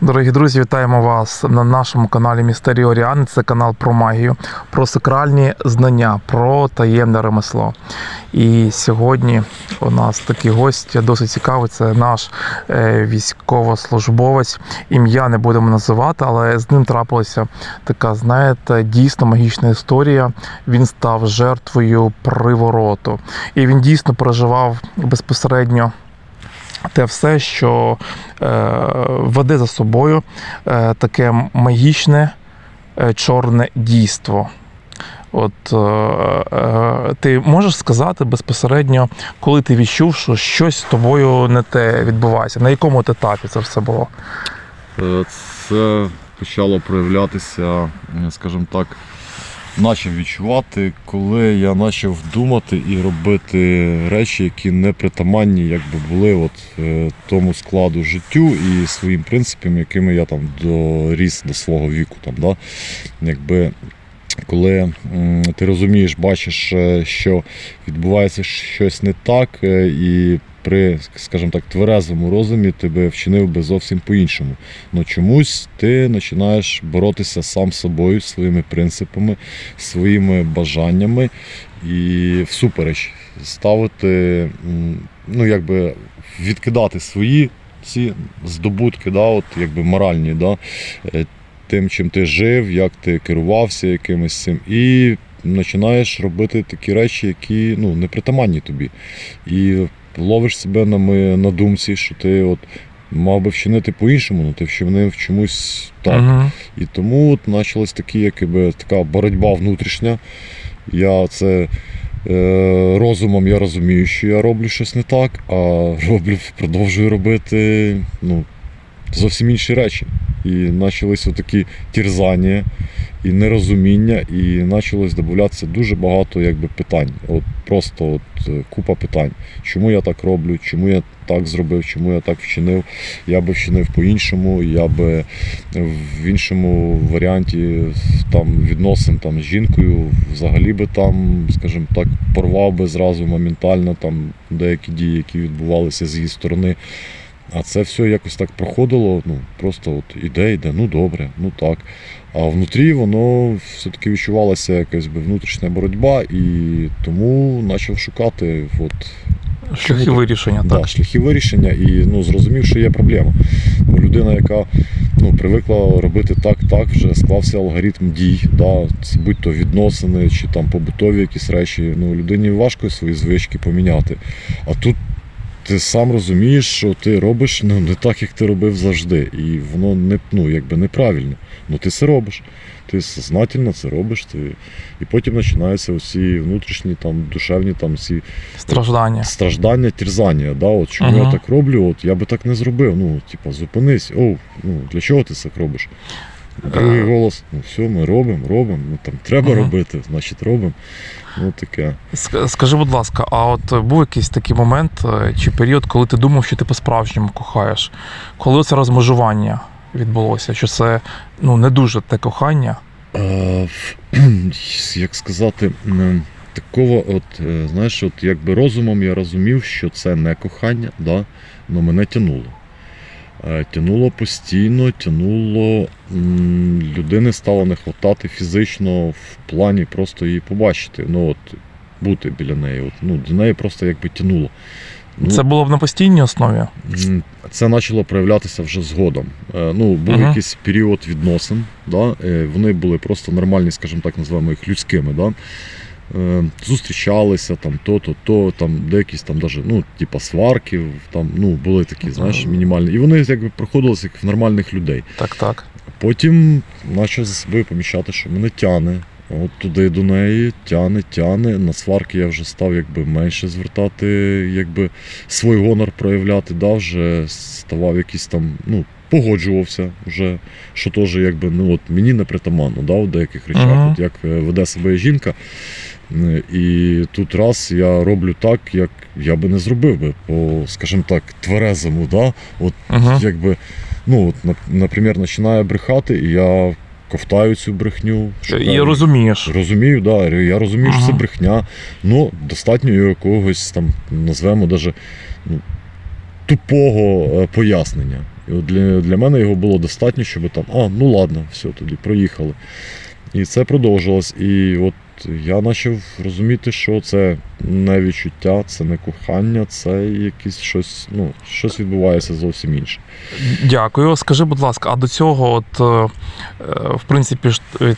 Дорогі друзі, вітаємо вас на нашому каналі Містеріо Оріани. Це канал про магію, про сакральні знання, про таємне ремесло. І сьогодні у нас такий гость досить цікавий. Це наш е, військовослужбовець. Ім'я не будемо називати, але з ним трапилася така, знаєте, дійсно магічна історія. Він став жертвою привороту. І він дійсно переживав безпосередньо те все, що е, веде за собою е, таке магічне е, чорне дійство. От ти можеш сказати безпосередньо, коли ти відчув, що щось з тобою не те відбувається? На якому етапі це все було? Це почало проявлятися, скажімо так, почав відчувати, коли я почав думати і робити речі, які не притаманні, якби були от е, тому складу життю і своїм принципам, якими я там доріс до свого віку. Там, да? Якби, коли ти розумієш, бачиш, е, що відбувається щось не так, е, і при, скажімо так, тверезому розумі тебе вчинив би зовсім по-іншому. Ну чомусь ти починаєш боротися сам з собою, своїми принципами, своїми бажаннями і всупереч ставити, ну якби відкидати свої ці здобутки, да, от якби моральні, да, е, тим, чим ти жив, як ти керувався якимось цим, і починаєш робити такі речі, які ну, не тобі. І ловиш себе на, ми- на думці, що ти от мав би вчинити по-іншому, але ти вчинив чомусь так. Угу. І тому от почалась такі, якби, така боротьба внутрішня. Я це е, розумом я розумію, що я роблю щось не так, а роблю, продовжую робити ну, зовсім інші речі. І почалися такі тірзання і нерозуміння, і почалось додатися дуже багато якби, питань. От просто от, е, купа питань. Чому я так роблю, чому я так зробив, чому я так вчинив, я би вчинив по-іншому, я би в іншому варіанті там відносин там, з жінкою взагалі би там, скажімо так, порвав би зразу моментально там деякі дії, які відбувалися з її сторони. А це все якось так проходило, ну просто от іде, йде, ну добре, ну так. А внутрі воно все-таки відчувалася якась би внутрішня боротьба, і тому почав шукати от, Шляхи Чому вирішення, да, шляхи вирішення і ну, зрозумів, що є проблема. Бо людина, яка ну, привикла робити так, так, вже склався алгоритм дій, да, це будь то відносини чи там побутові якісь речі. Ну, людині важко свої звички поміняти. А тут ти сам розумієш, що ти робиш ну, не так, як ти робив завжди. І воно не, ну, якби неправильно. Ну ти це робиш. Ти сознательно це робиш. Ти... І потім починаються оці внутрішні там, душевні там, ці Страждання. страждання, терзання. Да? От, чому Ага. я так роблю, от, я би так не зробив. Ну, типа, зупинись, о, ну, для чого ти це робиш? Другий Е. голос, ну все, ми робимо, робимо, ну там треба Ага. робити, значить робимо. Ну таке. Ск- Скажи, будь ласка, а от був якийсь такий момент е, чи період, коли ти думав, що ти по-справжньому кохаєш? Коли це розмежування відбулося? Що це ну, не дуже те кохання? Е, як сказати, м, такого, от, е, знаєш, от якби розумом я розумів, що це не кохання, да? але мене тянуло. Е, Тянуло постійно, тянуло, людини стало не хватати фізично в плані просто її побачити. Ну, от, бути біля неї. От, ну, до неї просто якби тянуло. Ну, Це було б на постійній основі? Це почало проявлятися вже згодом. Е, Ну, був Ага. якийсь період відносин, да? е, вони були просто нормальні, скажімо так, називаємо їх людськими. Да? Е, Зустрічалися там то-то, то, там деякісь там даже, ну, типа сварки, там, ну, були такі, знаєш, мінімальні. І вони якби проходилися як в нормальних людей. Так, так. Потім почав за собою помічати, що мене тяне. От туди до неї тяне, тяне. На сварки я вже став якби менше звертати, якби свій гонор проявляти, да, вже ставав якийсь там, ну, погоджувався вже, що теж якби, ну, от мені не притаманно, да, в деяких речах, Ага. от як е, веде себе жінка. Е, І тут раз я роблю так, як я би не зробив би, по, скажімо так, тверезому, да? От Угу. якби, ну, от, наприклад, починає брехати, і я ковтаю цю брехню. І розумієш. Розумію, да, я розумію, що це брехня, ну достатньо якогось там, назвемо даже ну, тупого е, пояснення. І от для, для мене його було достатньо, щоб там, а, ну ладно, все, тоді проїхали. І це продовжилось. І от я почав розуміти, що це не відчуття, це не кохання, це якесь щось, ну, щось відбувається зовсім інше. Дякую. Скажи, будь ласка, а до цього, от е, е, в принципі,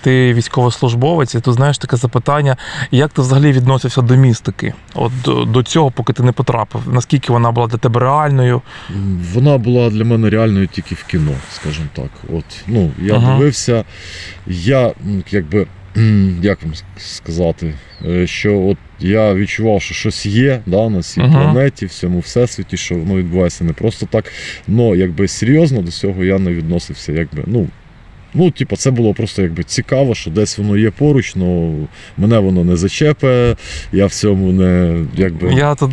ти військовослужбовець, і тут знаєш таке запитання, як ти взагалі відносився до містики? От до цього, поки ти не потрапив, наскільки вона була для тебе реальною? Вона була для мене реальною тільки в кіно, скажімо так. От, ну, я Ага. дивився, я якби. Як вам сказати, е, що от я відчував, що щось є да, на цій Ага. планеті, в цьому всесвіті, що воно відбувається не просто так. але якби серйозно до цього я не відносився. Якби, ну, ну, типу, це було просто якби цікаво, що десь воно є поруч, але мене воно не зачепе, я в цьому не якби. Я тут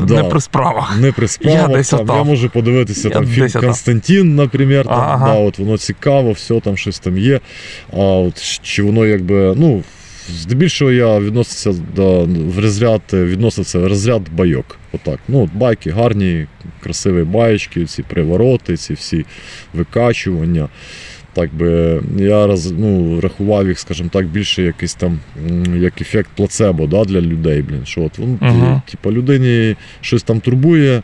Да. не при справах. Не при справах, Я десь там, я можу подивитися Я там фільм. Константин, наприклад, там, Ага. да, от воно цікаво, все там щось там є. А от чи воно якби, ну, здебільшого я відносився до в розряд, відносився в розряд байок. Отак. Ну, от байки гарні, красиві баєчки, ці привороти, ці всі викачування. Так би я роз, ну, рахував їх, скажімо так, більше якийсь там як ефект плацебо да, для людей. Блін, що от, ну, Мгм. типу, людині щось там турбує.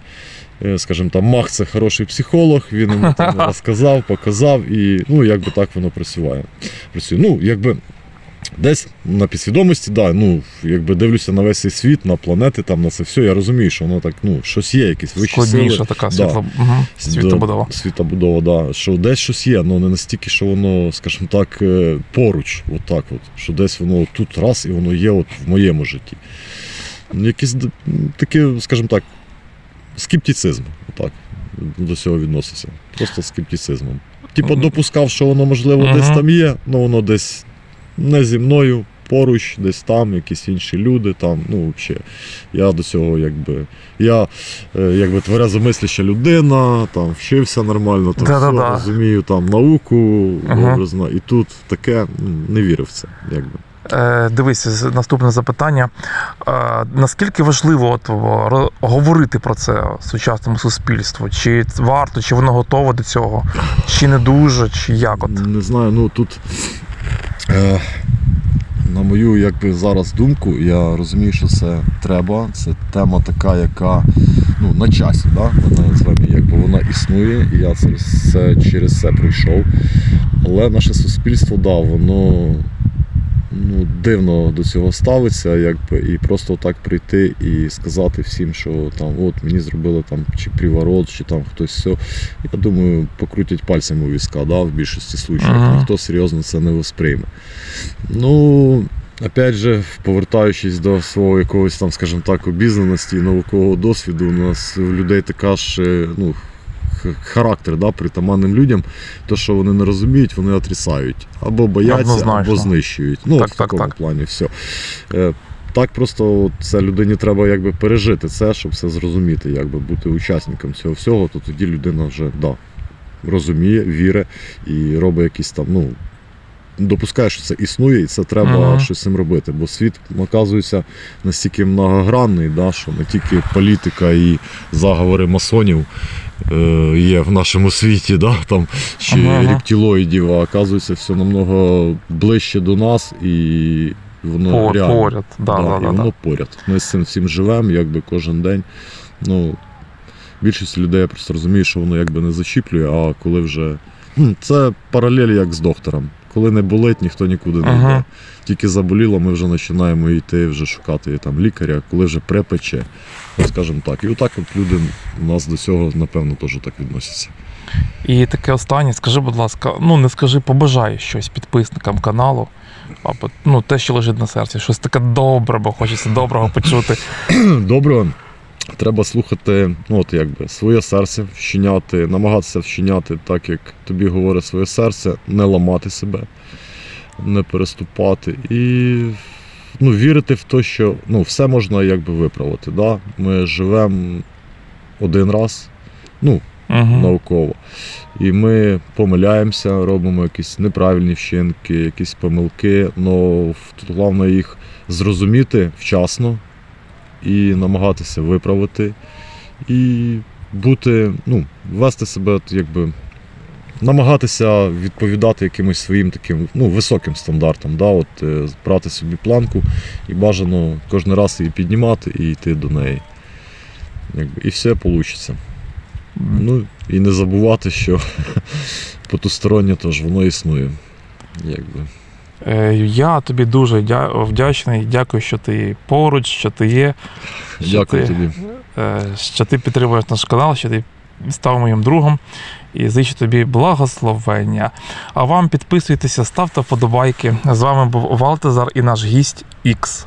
е, Скажімо, там Мах це хороший психолог, він йому там розказав, показав, і ну, якби так воно працює. працює. Ну, якби десь на підсвідомості, да, ну, якби дивлюся на весь цей світ, на планети, там, на це все, я розумію, що воно так, ну, щось є, якісь вищі сили. Складніша така світла, угу. світобудова. Да, світобудова, да. Що десь щось є, але не настільки, що воно, скажімо так, е, поруч, отак от, що десь воно тут раз і воно є от в моєму житті. Якийсь д- такий, скажімо так, скептицизм, отак, до цього відноситься. Просто скептицизмом. Типу, допускав, що воно, можливо, десь там є, але воно десь не зі мною. Поруч, десь там, якісь інші люди, там, ну, взагалі, я до цього, якби, я е, якби тверезомисляща людина, там вчився нормально, там все, розумію там науку Ага. образно, і тут таке не вірив в це. Якби. Е, дивись, наступне запитання. Е, наскільки важливо от, говорити про це сучасному суспільству? Чи варто, чи воно готове до цього, чи не дуже, чи як? От? Не знаю, ну тут, на мою якби зараз думку, я розумію, що це треба. Це тема така, яка ну, на часі, да? вона з вами якби вона існує, і я це все через це пройшов. Але наше суспільство, да, воно ну, дивно до цього ставиться, якби, і просто так прийти і сказати всім, що там от мені зробили там чи приворот, чи там хтось все. Я думаю, покрутять пальцем у візка, да, в більшості случаїв. Ага. Ніхто серйозно це не восприйме. Ну, опять же, повертаючись до свого якогось там, скажімо так, обізнаності і наукового досвіду, у нас у людей така ж е, ну, характер да, притаманним людям, то, що вони не розуміють, вони отрицають. Або бояться, Однозначно. або знищують. Ну, Так, в такому так. плані все. Так просто це людині треба якби пережити це, щоб все зрозуміти, якби бути учасником цього всього, то тоді людина вже да, розуміє, вірить і робить якісь там, ну, допускає, що це існує, і це треба Мгм. щось з цим робити. Бо світ, оказується, настільки многогранний, да, що не тільки політика і заговори масонів є в нашому світі, да, там, чи Ага. рептилоїдів, а оказується, все намного ближче до нас і воно По- реально. поряд. Да, Да, да, і да, воно да. поряд. Ми з цим всім живемо, якби кожен день. Ну, більшість людей я просто розуміє, що воно якби не зачіплює, а коли вже. Це паралель як з доктором. Коли не болить, ніхто нікуди не Ага. йде. Тільки заболіло, ми вже починаємо йти вже шукати там лікаря, коли вже препече. Ну, скажімо так. І отак от люди у нас до цього, напевно, теж так відносяться. І таке останнє, скажи, будь ласка, ну не скажи, побажай щось підписникам каналу. Або ну, те, що лежить на серці, щось таке добре, бо хочеться доброго почути. Добре, треба слухати, ну от якби своє серце вщиняти, намагатися вщиняти так, як тобі говорить своє серце, не ламати себе, не переступати і ну, вірити в те, що ну, все можна якби виправити. Да? Ми живемо один раз, ну, Угу. науково. І ми помиляємося, робимо якісь неправильні вчинки, якісь помилки, але головне їх зрозуміти вчасно і намагатися виправити. І бути, ну, вести себе, якби, намагатися відповідати якимось своїм таким ну, високим стандартам. Да? От, е, брати собі планку і бажано кожен раз її піднімати і йти до неї. Якби, і все вийде. Ну, і не забувати, що потустороннє теж воно існує. Якби. Е, Я тобі дуже вдячний. Дякую, що ти поруч, що ти є, Що Дякую ти- тобі. е, що ти підтримуєш наш канал, що ти став моїм другом. І зичу тобі благословення. А вам підписуйтеся, ставте вподобайки. З вами був Валтезар і наш гість Ікс.